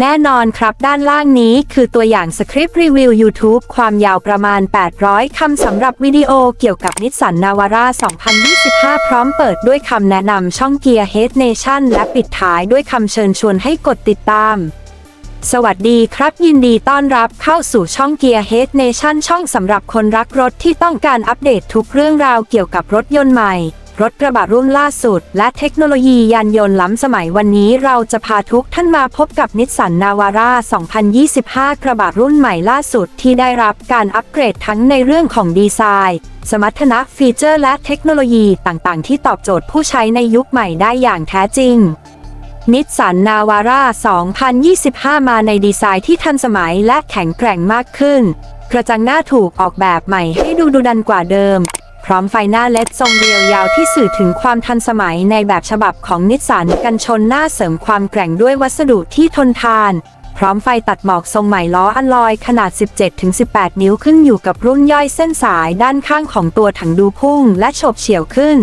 แน่นอนครับด้านล่างนี้คือตัวอย่างสคริปต์รีวิว YouTube ความยาวประมาณ 800 คำสำหรับวิดีโอเกี่ยวกับนิสสันนาวาร่า 2025 พร้อมเปิดด้วยคำแนะนำช่องเกียร์เฮดเนชั่นและปิดท้ายด้วยคำเชิญชวนให้กดติดตาม สวัสดีครับยินดีต้อนรับเข้าสู่ช่องเกียร์เฮดเนชั่นช่องสำหรับคนรักรถที่ต้องการอัปเดตทุกเรื่องราวเกี่ยวกับรถยนต์ใหม่ รถกระบะรุ่นล่าสุด และเทคโนโลยียานยนต์ล้ำสมัยวันนี้เราจะพาทุกท่านมาพบกับนิสสันนาวาร่า 2025 กระบะรุ่นใหม่ล่าสุดที่ได้รับการอัปเกรดทั้งในเรื่องของดีไซน์ สมรรถนะฟีเจอร์และเทคโนโลยีต่างๆ ที่ตอบโจทย์ผู้ใช้ในยุคใหม่ได้อย่างแท้จริงนิสสันนาวาร่า 2025 มาในดีไซน์ที่ทันสมัยและแข็งแกร่งมากขึ้น กระจังหน้าถูกออกแบบใหม่ให้ดูดุดันกว่าเดิม พร้อมไฟหน้าเลดทรงเรียวยาวที่สื่อถึงความทันสมัยในแบบฉบับของนิสสันกันชนหน้าเสริมความแกร่งด้วยวัสดุที่ทนทาน พร้อมไฟตัดหมอกทรงใหม่ล้ออัลลอยขนาด 17-18 นิ้วขึ้นอยู่กับรุ่นย่อยเส้นสายด้านข้างของตัวถังดูพุ่งและโฉบเฉี่ยวขึ้น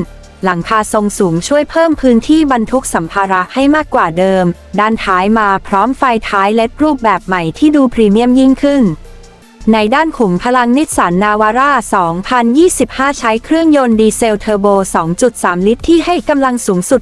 หลังคาทรงสูงช่วยเพิ่มพื้นที่บรรทุกสัมภาระให้มากกว่าเดิม ด้านท้ายมาพร้อมไฟท้ายเลดรูปแบบใหม่ที่ดูพรีเมียมยิ่งขึ้น ในด้านขุมพลังนิสสันนาวาร่า 2025 ใช้เครื่องยนต์ดีเซลเทอร์โบ 2.3 ลิตรที่ให้กำลังสูงสุด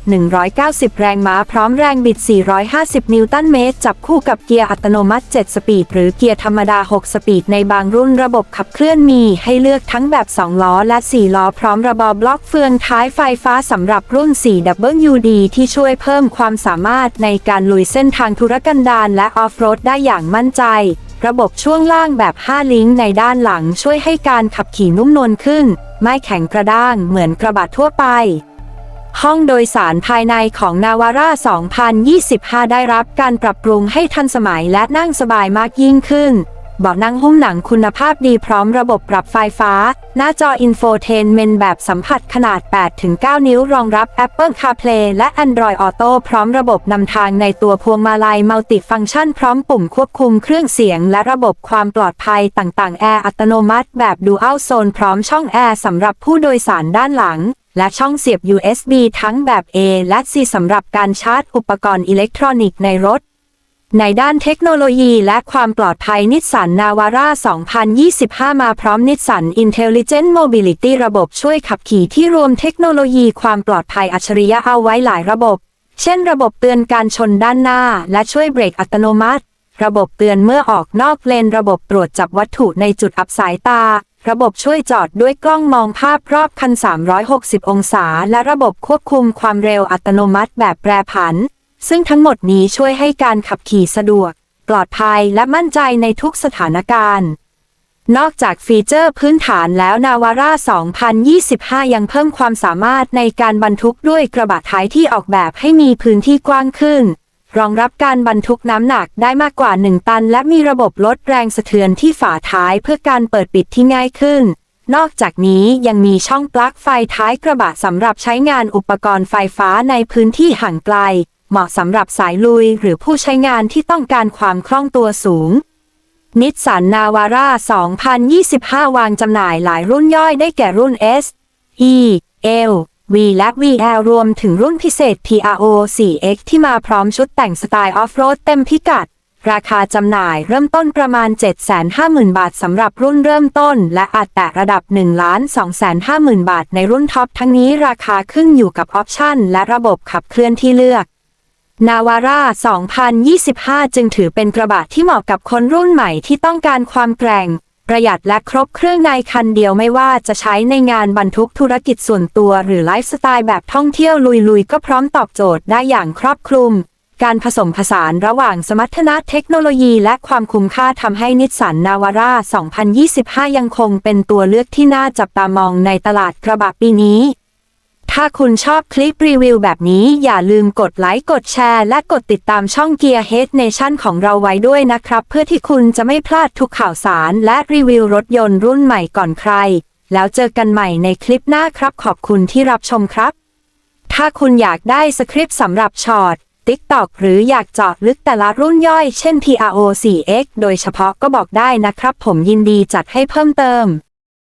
190 แรงม้าพร้อมแรงบิด 450 นิวตันเมตร จับคู่กับเกียร์อัตโนมัติ 7 สปีด หรือเกียร์ธรรมดา 6 สปีด ในบางรุ่นระบบขับเคลื่อนมีให้เลือกทั้งแบบ 2 ล้อและ 4 ล้อ พร้อมระบบบล็อกเฟืองท้ายไฟฟ้าสำหรับรุ่น 4WD ที่ช่วยเพิ่มความสามารถในการลุยเส้นทางธุรกันดารและออฟโรดได้อย่างมั่นใจ ระบบช่วงล่างแบบ 5 ลิงก์ในด้านหลังช่วยให้การขับขี่นุ่มนวลขึ้น ไม่แข็งกระด้างเหมือนกระบะทั่วไป ห้องโดยสารภายในของนาวาร่า 2025 ได้รับการปรับปรุงให้ทันสมัยและนั่งสบายมากยิ่งขึ้น เบาะนั่งหุ้มหนังคุณภาพดีพร้อมระบบปรับไฟฟ้า หน้าจออินโฟเทนเมนแบบสัมผัสขนาด 8-9 นิ้วรองรับ Apple CarPlay และ Android Auto พร้อมระบบนำทางในตัวพวงมาลัยมัลติฟังก์ชันพร้อมปุ่มควบคุมเครื่องเสียง และระบบความปลอดภัยต่างๆ แอร์อัตโนมัติแบบ Dual Zone พร้อมช่องแอร์สำหรับผู้โดยสารด้านหลังและช่องเสียบ USB ทั้งแบบ A และ C สำหรับการชาร์จอุปกรณ์อิเล็กทรอนิกส์ในรถ ในด้านเทคโนโลยีและความปลอดภัยนิสสันนาวาร่า 2025 มาพร้อมนิสสัน Intelligent Mobility ระบบช่วยขับขี่ที่รวมเทคโนโลยีความปลอดภัยอัจฉริยะเอาไว้หลายระบบ เช่นระบบเตือนการชนด้านหน้า และช่วยเบรกอัตโนมัติ ระบบเตือนเมื่อออกนอกเลน ระบบตรวจจับวัตถุในจุดอับสายตา ระบบช่วยจอดด้วยกล้องมองภาพรอบคัน 360 องศา และระบบควบคุมความเร็วอัตโนมัติแบบแปรผัน ซึ่งทั้งหมดนี้ช่วยให้การขับขี่สะดวก ปลอดภัยและมั่นใจในทุกสถานการณ์ นอกจากฟีเจอร์พื้นฐานแล้วนาวาร่า 2025 ยังเพิ่มความสามารถในการบรรทุกด้วยกระบะท้ายที่ออกแบบให้มีพื้นที่กว้างขึ้น รองรับการบรรทุกน้ำหนักได้มากกว่า 1 ตัน และมีระบบลดแรงสะเทือนที่ฝาท้ายเพื่อการเปิดปิดที่ง่ายขึ้นนอกจากนี้ยังมีช่องปลั๊กไฟท้ายกระบะสำหรับใช้งานอุปกรณ์ไฟฟ้าในพื้นที่ห่างไกล เหมาะสำหรับสายลุยหรือผู้ใช้งานที่ต้องการความคล่องตัวสูง นิสสันนาวาร่า 2025 วางจำหน่ายหลายรุ่นย่อยได้แก่รุ่น S E L V และ VL รวมถึงรุ่นพิเศษ PRO 4X ที่มาพร้อมชุดแต่งสไตล์ออฟโรดเต็มพิกัด ราคาจำหน่ายเริ่มต้นประมาณ 750,000 บาทสำหรับรุ่นเริ่มต้น และอาจแตะระดับ 1,250,000 บาทในรุ่นท็อปทั้งนี้ราคาขึ้นอยู่กับออปชั่นและระบบขับเคลื่อนที่เลือก นาวาร่า 2025 จึงถือเป็นกระบะที่เหมาะกับคนรุ่นใหม่ที่ต้องการความแกร่ง ประหยัดและครบเครื่องในคันเดียวไม่ว่าจะใช้ในงานบรรทุกธุรกิจส่วนตัวหรือไลฟ์สไตล์แบบท่องเที่ยวลุยๆ ก็พร้อมตอบโจทย์ได้อย่างครอบคลุม การผสมผสานระหว่างสมรรถนะเทคโนโลยีและความคุ้มค่าทำให้นิสสันนาวาร่า 2025 ยังคงเป็นตัวเลือกที่น่าจับตามองในตลาดกระบะปีนี้ ถ้าคุณชอบคลิปรีวิวแบบนี้อย่าลืมกดไลค์กดแชร์และกดติดตามช่อง Gear Head Nation ของเราไว้ด้วยนะครับ เพื่อที่คุณจะไม่พลาดทุกข่าวสารและรีวิวรถยนต์รุ่นใหม่ก่อนใคร แล้วเจอกันใหม่ในคลิปหน้าครับขอบคุณที่รับชมครับ ถ้าคุณอยากได้สคริปต์สำหรับช็อต TikTok หรืออยากเจาะลึกแต่ละรุ่นย่อยเช่น PRO 4X โดยเฉพาะก็บอกได้นะครับ ผมยินดีจัดให้เพิ่มเติม